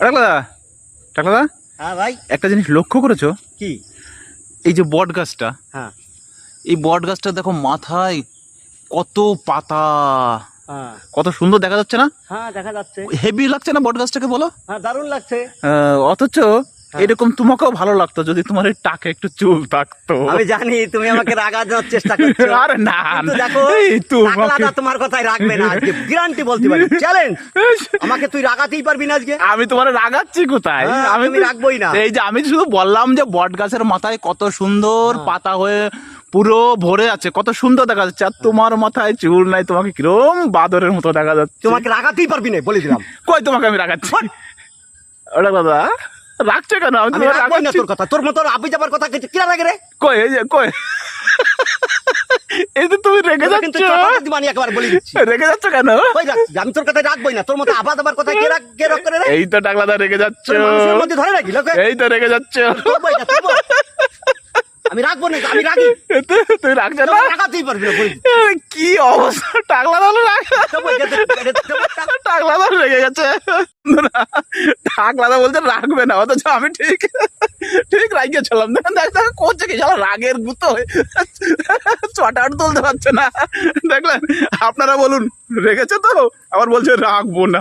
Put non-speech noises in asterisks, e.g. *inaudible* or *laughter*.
টাকলাদা টাকলাদা হ্যাঁ ভাই। একটা জিনিস লক্ষ্য করেছ? কি? এই যে বট গাছটা হ্যাঁ। এই বট গাছটা দেখো মাথায় কত পাতা। হ্যাঁ। কত সুন্দর দেখা যাচ্ছে না? হ্যাঁ দেখা যাচ্ছে। হেভি লাগছে না বট গাছটাকে বলো? হ্যাঁ দারুণ লাগছে। অথচ এরকম তোমাকেও ভালো লাগতো যদি তোমার এই টাকে একটু চুল থাকতো। আমি জানি তুমি আমাকে রাগা দেওয়ার চেষ্টা করছ। *laughs* আরে না দেখো টাকলাদা তোমার কথাই রাখবে না আজকে। গ্যারান্টি বলতে পারি। *laughs* চ্যালেঞ্জ আমাকে তুই রাগাতেই পারবি না আজকে। আমি তোমার রাগাচ্ছি কোথায়? হ্যাঁ, আমি রাখবোই না। এই যে আমি শুধু বললাম যে বট গাছের মাথায় কত সুন্দর হ্যাঁ। পাতা হয়ে পুরো ভরে আছে। কত সুন্দর দেখা যাচ্ছে। আর তোমার মাথায় চুল নাই তোমাকে কিরম বাদরের মতো দেখা যাচ্ছে। তোমাকে রাগাতেই পারবি না বলে দিলাম। কই তোমাকে আমি রাগাচ্ছি? ওটা দাদা রাখছো কেন? আমি না তোর কথা। তোর মতো আবি যাবার কথা কিছু কিরা লাগে রে? কই এই যে কই? এই তো তুমি রেগে যাচ্ছ? চটাপটি একবার বলে রেগে যাচ্ছ কেন? আমি তোর কথা রাখবোই না। তোর মতো আবার আবার কথা কে রাখ কে রাখ করে রে? এই তো টাকলাদা রেগে যাচ্ছ। তোর মধ্যে ধরে রাখি লোকে। এই তো রেগে যাচ্ছ। আমি রাখব না আমি রাখি তুই রাখছো না তোকে রাগাতেই পারবি কি অবস্থা টাকলা দাও রাখ তবু এটা তো- এটা তো- এটা টাকলা রেগে গেছে। থাক দাদা বলতে রাখবে না, অথচ আমি ঠিক ঠিক রাখিয়েছিলাম দেখেন, দেখ দেখ, করছে কি শালা? রাগের গুতো চটার তুলতে পারছে না। দেখলেন, আপনারা বলুন, রেগেছে তো? আবার বলছে রাখব না।